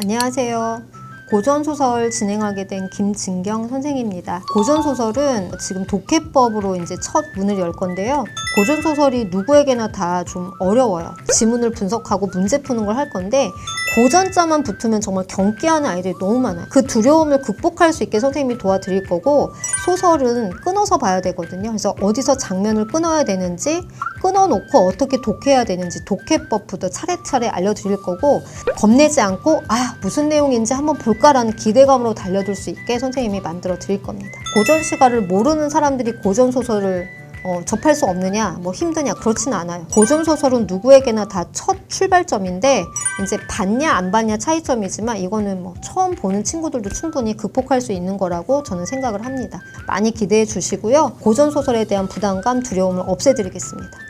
안녕하세요. 고전소설 진행하게 된 김진경 선생입니다. 고전소설은 지금 독해법으로 이제 첫 문을 열 건데요. 고전 소설이 누구에게나 다 좀 어려워요. 지문을 분석하고 문제 푸는 걸 할 건데, 고전자만 붙으면 정말 경계하는 아이들이 너무 많아요. 그 두려움을 극복할 수 있게 선생님이 도와드릴 거고, 소설은 끊어서 봐야 되거든요. 그래서 어디서 장면을 끊어야 되는지, 끊어놓고 어떻게 독해야 되는지 독해법부터 차례차례 알려드릴 거고 겁내지 않고 아 무슨 내용인지 한번 볼까라는 기대감으로 달려들 수 있게 선생님이 만들어 드릴 겁니다. 고전 시가를 모르는 사람들이 고전 소설을 어, 접할 수 없느냐, 뭐 힘드냐 그렇지는 않아요. 고전 소설은 누구에게나 다 첫 출발점인데 이제 봤냐 안 봤냐 차이점이지만 이거는 뭐 처음 보는 친구들도 충분히 극복할 수 있는 거라고 저는 생각을 합니다. 많이 기대해 주시고요. 고전 소설에 대한 부담감, 두려움을 없애드리겠습니다.